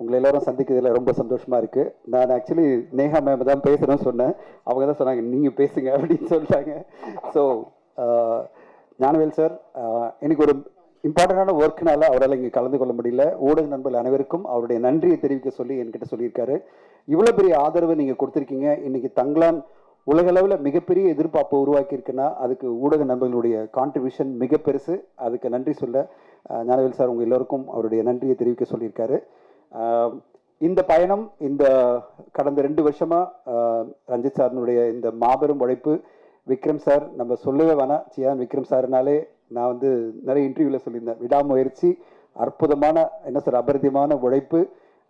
உங்களை எல்லாரும் சந்திக்கிறதுல ரொம்ப சந்தோஷமா இருக்கு. நான் ஆக்சுவலி நேஹா மேம் தான் பேசுகிறேன்னு சொன்னேன். அவங்க தான் சொன்னாங்க நீங்க பேசுங்க அப்படின்னு சொல்லிட்டாங்க. ஸோ ஞானவேல் சார் எனக்கு ஒரு இம்பார்ட்டண்டான ஒர்க்னால அவரால் இங்கே கலந்து கொள்ள முடியல. ஊடக நண்பர்கள் அனைவருக்கும் அவருடைய நன்றியை தெரிவிக்க சொல்லி என்கிட்ட சொல்லியிருக்காரு. இவ்வளோ பெரிய ஆதரவு நீங்கள் கொடுத்துருக்கீங்க. இன்னைக்கு தங்களான் உலகளவில் மிகப்பெரிய எதிர்பார்ப்பை உருவாக்கியிருக்குன்னா அதுக்கு ஊடக நண்பர்களுடைய கான்ட்ரிபியூஷன் மிக பெருசு அதுக்கு நன்றி சொல்ல ஞானவேல் சார் உங்கள் எல்லோருக்கும் அவருடைய நன்றியை தெரிவிக்க சொல்லியிருக்காரு. இந்த பயணம் இந்த கடந்த ரெண்டு வருஷமாக ரஞ்சித் சாரினுடைய இந்த மாபெரும் உழைப்பு விக்ரம் சார் நம்ம சொல்லவே வேணாம் சியான் விக்ரம் சார்னாலே நான் வந்து நிறைய இன்டர்வியூவில் சொல்லியிருந்தேன். விடாமுயற்சி அற்புதமான என்ன சார் அபரிதமான உழைப்பு.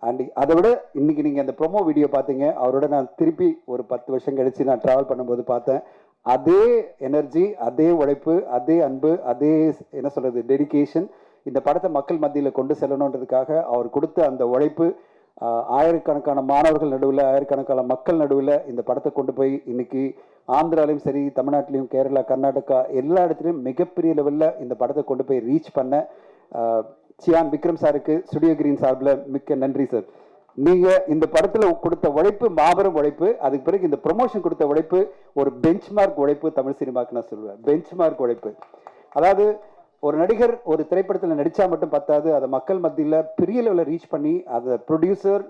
அண்ட் அதை விட இன்னைக்கு நீங்கள் அந்த ப்ரொமோ வீடியோ பார்த்தீங்க அவரோட நான் திருப்பி ஒரு பத்து வருஷம் கழித்து நான் ட்ராவல் பண்ணும்போது பார்த்தேன். அதே எனர்ஜி அதே உழைப்பு அதே அன்பு அதே என்ன சொல்கிறது டெடிகேஷன் இந்த படத்தை மக்கள் மத்தியில் கொண்டு செல்லணுன்றதுக்காக அவர் கொடுத்த அந்த உழைப்பு ஆயிரக்கணக்கான மாணவர்கள் நடுவில் ஆயிரக்கணக்கான மக்கள் நடுவில் இந்த படத்தை கொண்டு போய் இன்னைக்கு ஆந்திராலையும் சரி தமிழ்நாட்டிலையும் கேரளா கர்நாடகா எல்லா இடத்துலையும் மிகப்பெரிய லெவலில் இந்த படத்தை கொண்டு போய் ரீச் பண்ண சியான் விக்ரம் சாருக்கு ஸ்டுடியோ கிரீன் சார்பில் மிக்க நன்றி சார். நீங்கள் இந்த படத்தில் கொடுத்த உழைப்பு மாபெரும் உழைப்பு அதுக்கு பிறகு இந்த ப்ரொமோஷன் கொடுத்த உழைப்பு ஒரு பெஞ்ச் மார்க் உழைப்பு தமிழ் சினிமாக்கு நான் சொல்லுவேன் பெஞ்ச் மார்க் உழைப்பு. அதாவது ஒரு நடிகர் ஒரு திரைப்படத்தில் நடித்தா மட்டும் பத்தாது. அதை மக்கள் மத்தியில் பெரிய லெவலில் ரீச் பண்ணி அதை ப்ரொடியூசர்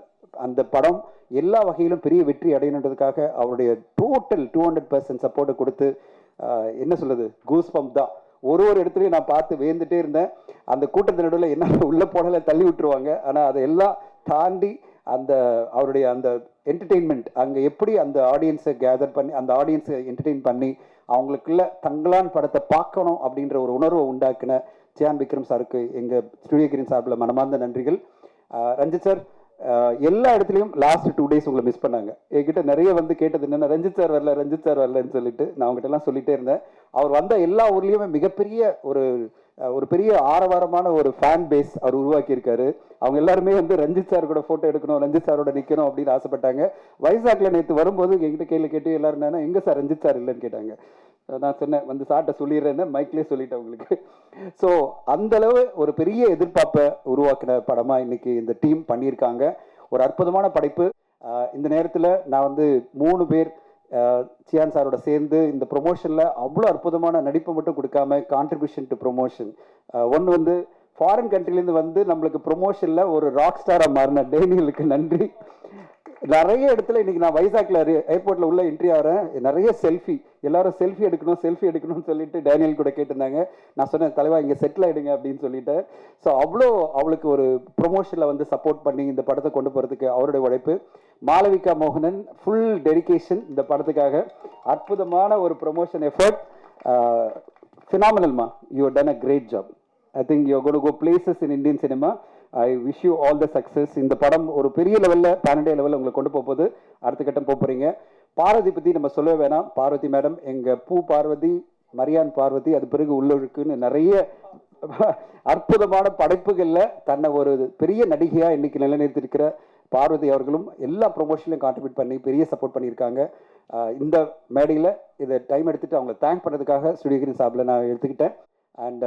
அந்த படம் எல்லா வகையிலும் பெரிய வெற்றி அடையணுன்றதுக்காக அவருடைய டோட்டல் டூ ஹண்ட்ரட் பர்சன்ட் சப்போர்ட்டை கொடுத்து என்ன சொல்லுது கூஸ் பம்ப் தான். ஒரு ஒரு இடத்துலையும் நான் பார்த்து வேந்துட்டே இருந்தேன். அந்த கூட்டத்தின் நடுவில் என்ன உள்ள போடலை தள்ளி விட்டுருவாங்க. ஆனால் அதை எல்லாம் தாண்டி அந்த அவருடைய அந்த என்டர்டெயின்மெண்ட் அங்கே எப்படி அந்த ஆடியன்ஸை கேதர் பண்ணி அந்த ஆடியன்ஸை என்டர்டெயின் பண்ணி அவங்களுக்குள்ள தங்களான் படத்தை பார்க்கணும் அப்படின்ற ஒரு உணர்வை உண்டாக்குன ஜியான் விக்ரம் சாருக்கு எங்கள் ஸ்டுடியோ கிரீன் சார்பில் மனமார்ந்த நன்றிகள். ரஞ்சித் சார் எல்லா இடத்துலையும் லாஸ்ட் டூ டேஸ் உங்களை மிஸ் பண்ணாங்க. என்கிட்ட நிறைய வந்து கேட்டது என்னென்ன ரஞ்சித் சார் வரல ரஞ்சித் சார் வரலன்னு சொல்லிட்டு நான் அவங்ககிட்ட எல்லாம் சொல்லிட்டே இருந்தேன். அவர் வந்த எல்லா ஊர்லேயுமே மிகப்பெரிய ஒரு ஒரு பெரிய ஆரவாரமான ஒரு ஃபேன் பேஸ் அவர் உருவாக்கியிருக்காரு. அவங்க எல்லாருமே வந்து ரஞ்சித் சார் கூட ஃபோட்டோ எடுக்கணும் ரஞ்சித் சாரோட நிற்கணும் அப்படின்னு ஆசைப்பட்டாங்க. வைசாக்கில் நேற்று வரும்போது எங்கிட்ட கேள்வி கேட்டு எல்லாரும் என்னன்னா எங்கே சார் ரஞ்சித் சார் இல்லைன்னு கேட்டாங்க. நான் சொன்னேன் வந்து சார்ட்ட சொல்லிடுறேன்னு மைக்லேயே சொல்லிட்டேன் உங்களுக்கு. ஸோ அந்தளவு ஒரு பெரிய எதிர்பார்ப்பை உருவாக்கின படமாக இன்னைக்கு இந்த டீம் பண்ணியிருக்காங்க. ஒரு அற்புதமான படைப்பு. இந்த நேரத்தில் நான் வந்து மூணு பேர் சியான் சாரோட சேர்ந்து இந்த ப்ரொமோஷனில் அவ்வளோ அற்புதமான நடிப்பை மட்டும் கொடுக்காம கான்ட்ரிபியூஷன் டு ப்ரொமோஷன் ஒன்று வந்து ஃபாரின் கண்ட்ரிலேருந்து வந்து நம்மளுக்கு ப்ரொமோஷனில் ஒரு ராக் ஸ்டாராக மாறின டேனியலுக்கு நன்றி. நிறைய இடத்துல இன்னைக்கு நான் வைசாக்ல ஏர்போர்ட்ல உள்ள என்ட்ரி ஆகிறேன் நிறைய செல்ஃபி எல்லாரும் செல்ஃபி எடுக்கணும் செல்ஃபி எடுக்கணும்னு சொல்லிட்டு டேனியல் கூட கேட்டிருந்தாங்க. நான் சொன்னேன் தலைவா இங்கே செட்டில் ஆயிடுங்க அப்படின்னு சொல்லிட்டேன் ஸோ அவ்வளோ அவளுக்கு ஒரு ப்ரொமோஷனில் வந்து சப்போர்ட் பண்ணி இந்த படத்தை கொண்டு போகிறதுக்கு அவருடைய உழைப்பு. மாளவிகா மோகனன் ஃபுல் டெடிகேஷன் இந்த படத்துக்காக. அற்புதமான ஒரு promotion effort ஃபினாமினல்மா you done a great job I think you got go places in Indian cinema I wish you all the success இந்த படம் ஒரு பெரிய லெவலில் பேனடே லெவலில் உங்களை கொண்டு போகுது அடுத்த கட்டம் போக போகிறீங்க பார்வதி பற்றி நம்ம சொல்லவே வேணாம். பார்வதி மேடம் எங்கள் பூ பார்வதி மரியான் பார்வதி அது பிறகு உள்ளொழுக்குன்னு நிறைய அற்புதமான படைப்புகளில் தன்னை ஒரு பெரிய நடிகையாக இன்னைக்கு நிலைநிறுத்திருக்கிற பார்வதி அவர்களும் எல்லா ப்ரொமோஷன்லையும் கான்ட்ரிபியூட் பண்ணி பெரிய சப்போர்ட் பண்ணியிருக்காங்க. இந்த மேடையில் இதை டைம் எடுத்துகிட்டு அவங்களை தேங்க் பண்ணுறதுக்காக ஸ்டுடியோகிரின் சார்பில் நான் எடுத்துக்கிட்டேன். அண்ட்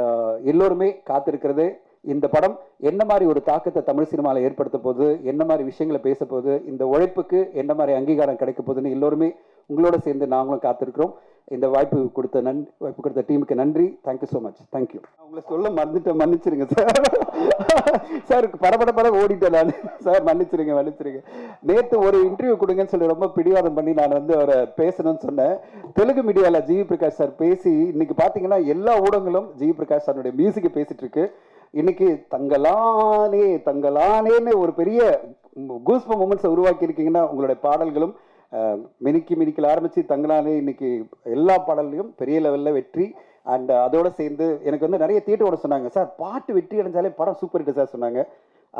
எல்லோருமே காத்திருக்கிறதே. இந்த படம் என்ன மாதிரி ஒரு தாக்கத்தை தமிழ் சினிமாவில் ஏற்படுத்த போகுது? என்ன மாதிரி விஷயங்களை பேச போகுது? இந்த உழைப்புக்கு என்ன மாதிரி அங்கீகாரம் கிடைக்க போகுதுன்னு எல்லோருமே உங்களோட சேர்ந்து நாங்களும் காத்திருக்கிறோம். இந்த வாய்ப்பு கொடுத்த நன் வாய்ப்பு கொடுத்த டீமுக்கு நன்றி. தேங்க்யூ ஸோ மச் தேங்க்யூ உங்களை சொல்ல மறந்துட்டு மன்னிச்சிருங்க சார் சார் படபட பட ஓடிட்டேன் நான். சார் மன்னிச்சிருங்க மன்னிச்சிருங்க. நேற்று ஒரு இன்டர்வியூ கொடுங்கன்னு சொல்லி ரொம்ப பிடிவாதம் பண்ணி நான் வந்து அவரை பேசணும்னு சொன்னேன். தெலுங்கு மீடியாவில் ஜி பிரகாஷ் சார் பேசி இன்னைக்கு பார்த்தீங்கன்னா எல்லா ஊடகங்களும் ஜி பிரகாஷ் சாருடைய மியூசிக்கை பேசிட்டு இருக்கு. இன்னைக்கு தங்களானே தங்களானேன்னு ஒரு பெரிய கூஸ்ப மூமெண்ட்ஸை உருவாக்கி இருக்கீங்கன்னா உங்களுடைய பாடல்களும் மினுக்கி மினுக்கில் ஆரம்பித்து தங்களானே இன்னைக்கு எல்லா பாடல்லையும் பெரிய லெவலில் வெற்றி அண்ட் அதோட சேர்ந்து எனக்கு வந்து நிறைய தியேட்டரோட சொன்னாங்க. சார் பாட்டு வெற்றி அடைஞ்சாலே படம் சூப்பர் ஹிட் சார் சொன்னாங்க.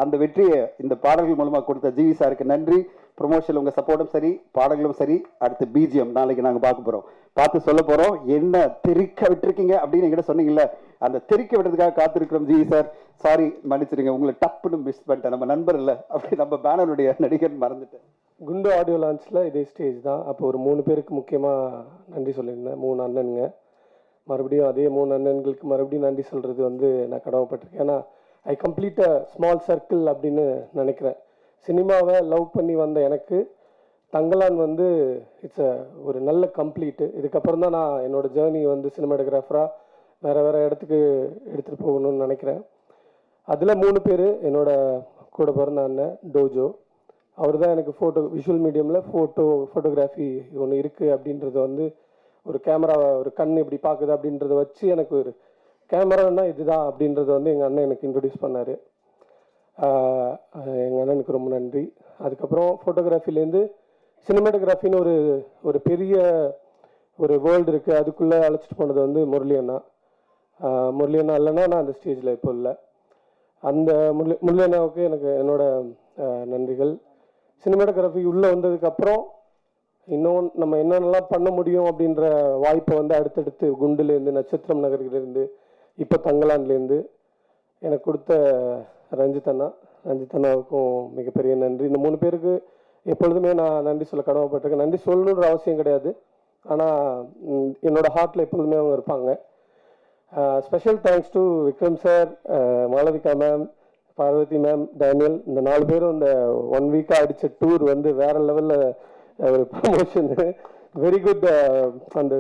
அந்த வெற்றியை இந்த பாடல்கள் மூலமாக கொடுத்த ஜிவி சாருக்கு நன்றி. ப்ரொமோஷன் உங்கள் சப்போர்ட்டும் சரி பாடல்களும் சரி. அடுத்து பிஜிஎம் நாளைக்கு நாங்கள் பார்க்க போகிறோம் பார்த்து சொல்ல போகிறோம் என்ன தெரிக்க விட்டுருக்கீங்க அப்படின்னு என்கிட்ட சொன்னீங்கல்ல அந்த தெரிக்க விடுறதுக்காக காத்திருக்கிறோம் ஜிவி சார். சாரி மன்னிச்சிருங்க உங்களை டப்புன்னு மிஸ் பண்ணிட்டேன். நம்ம நண்பர் இல்லை அப்படி நம்ம பேனருடைய நடிகர் மறந்துட்டேன். குண்டு ஆடியோ லான்ச்சில் இதே ஸ்டேஜ் தான். அப்போ ஒரு மூணு பேருக்கு முக்கியமாக நன்றி சொல்லியிருந்தேன். மூணு அண்ணனுங்க. மறுபடியும் அதே மூணு அண்ணன்களுக்கு மறுபடியும் நன்றி சொல்கிறது வந்து நான் கடமைப்பட்டிருக்கேன். ஏன்னா I complete a small circle அப்படின்னு நினைக்கிறேன். சினிமாவை லவ் பண்ணி வந்த எனக்கு தங்கலான் வந்து இட்ஸ் அ ஒரு நல்ல கம்ப்ளீட்டு இதுக்கப்புறம் தான் நான் என்னோடய ஜேர்னி வந்து சினிமாடோகிராஃபராக வேறு வேறு இடத்துக்கு எடுத்துகிட்டு போகணும்னு நினைக்கிறேன். அதில் மூணு பேர் என்னோட கூட பிறந்த அண்ணன் டோஜோ அவர் தான் எனக்கு ஃபோட்டோ விஷுவல் மீடியமில் ஃபோட்டோ ஃபோட்டோகிராஃபி ஒன்று இருக்குது அப்படின்றத வந்து ஒரு கேமராவை ஒரு கண் இப்படி பார்க்குது அப்படின்றத வச்சு எனக்கு ஒரு கேமரான்னா இதுதான் அப்படின்றத வந்து எங்கள் அண்ணன் எனக்கு இன்ட்ரடியூஸ் பண்ணார். எங்கள் அண்ணனுக்கு ரொம்ப நன்றி. அதுக்கப்புறம் ஃபோட்டோகிராஃபிலேருந்து சினிமாட்டோகிராஃபின்னு ஒரு ஒரு பெரிய ஒரு வேர்ல்டு இருக்குது அதுக்குள்ளே அழைச்சிட்டு போனது வந்து முரளி அண்ணா. முரளி அண்ணா இல்லைன்னா நான் அந்த ஸ்டேஜில் இப்போ இல்லை. அந்த முரளி முரளி அண்ணாவுக்கு எனக்கு என்னோட நன்றிகள். சினிமாட்டோகிராஃபி உள்ளே வந்ததுக்கப்புறம் இன்னும் நம்ம என்னென்னலாம் பண்ண முடியும் அப்படின்ற வாய்ப்பை வந்து அடுத்தடுத்து குண்டுலேருந்து நட்சத்திரம் நகர்லேருந்து இப்போ தங்கலாண்ட்லேருந்து எனக்கு கொடுத்த ரஞ்சித் அண்ணா ரஞ்சித் அண்ணாவுக்கும் மிகப்பெரிய நன்றி. இந்த மூணு பேருக்கு எப்பொழுதுமே நான் நன்றி சொல்ல கடமைப்பட்டிருக்கேன். நன்றி சொல்லணுன்ற அவசியம் கிடையாது. ஆனால் என்னோட ஹார்ட்டில் எப்பொழுதுமே அவங்க இருப்பாங்க. Special thanks to Vikram sir Malavika ma'am Parvathy ma'am Daniel. இந்த நாலு பேரும் இந்த ஒன் வீக்காக அடித்த டூர் வந்து வேறு லெவலில் ஒரு ப்ரமோஷன் வெரி குட் அந்த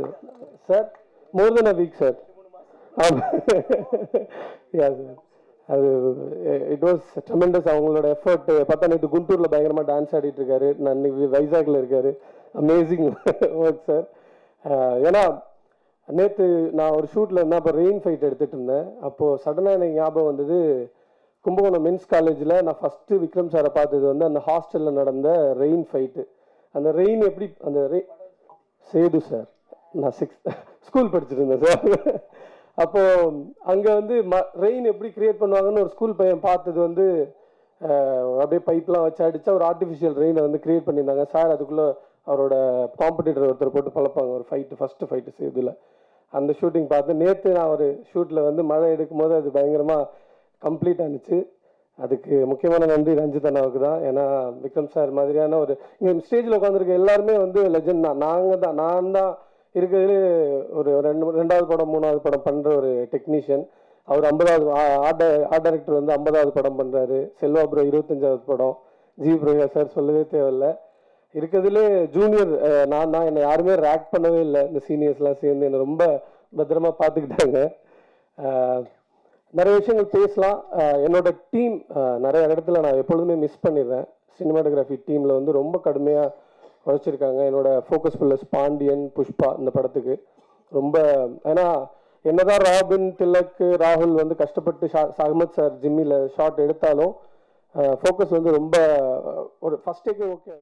sir more than a week sir Um, அது இட் வாஸ் ட்ரெமெண்டஸ் அவங்களோட எஃபர்ட் பார்த்தா நேற்று குண்டூரில் பயங்கரமாக டான்ஸ் ஆடிட்டு இருக்காரு. நான் வைசாக்ல இருக்காரு. அமேசிங் ஒர்க் சார் ஏன்னா நேற்று நான் ஒரு ஷூட்டில் இருந்தால் அப்போ ரெயின் ஃபைட் எடுத்துகிட்டு இருந்தேன். அப்போது சடனாக எனக்கு ஞாபகம் வந்தது கும்பகோணம் மென்ஸ் காலேஜில் நான் ஃபஸ்ட்டு விக்ரம் சாரை பார்த்தது வந்து அந்த ஹாஸ்டலில் நடந்த ரெயின் ஃபைட்டு அந்த ரெயின் எப்படி அந்த ரெய் சேது சார் நான் சிக்ஸ் ஸ்கூல் படிச்சுட்டு இருந்தேன் சார் அப்போ அங்கே வந்து ம ரெயின் எப்படி கிரியேட் பண்ணுவாங்கன்னு ஒரு ஸ்கூல் பையன் பார்த்தது வந்து அப்படியே பைப்லாம் வச்சு அடித்தா ஒரு ஆர்டிஃபிஷியல் ரெயினை வந்து கிரியேட் பண்ணியிருந்தாங்க. சார் அதுக்குள்ளே அவரோட காம்படிட்டர் ஒருத்தர் போட்டு பழப்பாங்க. ஒரு ஃபைட்டு ஃபஸ்ட்டு ஃபைட்டு சேதுல அந்த ஷூட்டிங் பார்த்து நேற்று நான் ஒரு ஷூட்டில் வந்து மழை எடுக்கும் போது அது பயங்கரமாக கம்ப்ளீட் ஆனிச்சு. அதுக்கு முக்கியமான நன்றி ரஞ்சித் அண்ணாவுக்கு தான். ஏன்னா விக்ரம் சார் மாதிரியான ஒரு இங்கே ஸ்டேஜில் உட்காந்துருக்க எல்லாருமே வந்து லெஜண்ட் தான். நாங்கள் தான் நான் தான் இருக்கிறதுலே ஒரு ரெண்டு ரெண்டாவது படம் மூணாவது படம் பண்ணுற ஒரு டெக்னீஷியன் அவர் ஐம்பதாவது ஆர்ட் ஆர்ட் டைரக்டர் வந்து ஐம்பதாவது படம் பண்ணுறாரு செல்வா ப்ரோ இருபத்தஞ்சாவது படம். ஜி பிரகாஷ் சார் சொல்லவே தேவையில்ல. இருக்கிறதுலே ஜூனியர் நான் தான். என்னை யாருமே ரேக் பண்ணவே இல்லை. இந்த சீனியர்ஸ்லாம் சேர்ந்து என்னை ரொம்ப பத்திரமா பார்த்துக்கிட்டாங்க. நிறைய விஷயங்கள் பேசலாம். என்னோட டீம் நிறைய இடத்துல நான் எப்பொழுதுமே மிஸ் பண்ணிடுறேன். சினிமாட்டோகிராஃபி டீமில் வந்து ரொம்ப கடுமையாக உழைச்சிருக்காங்க என்னோடய ஃபோக்கஸ் ஃபுல்லஸ் பாண்டியன் புஷ்பா இந்த படத்துக்கு. ரொம்ப ஏன்னா என்னதான் ராபின் திலக்கு ராகுல் வந்து கஷ்டப்பட்டு ஷா சஹமத் சார் ஜிம்மியில் ஷாட் எடுத்தாலும் ஃபோக்கஸ் வந்து ரொம்ப ஒரு ஃபர்ஸ்ட் ஓகே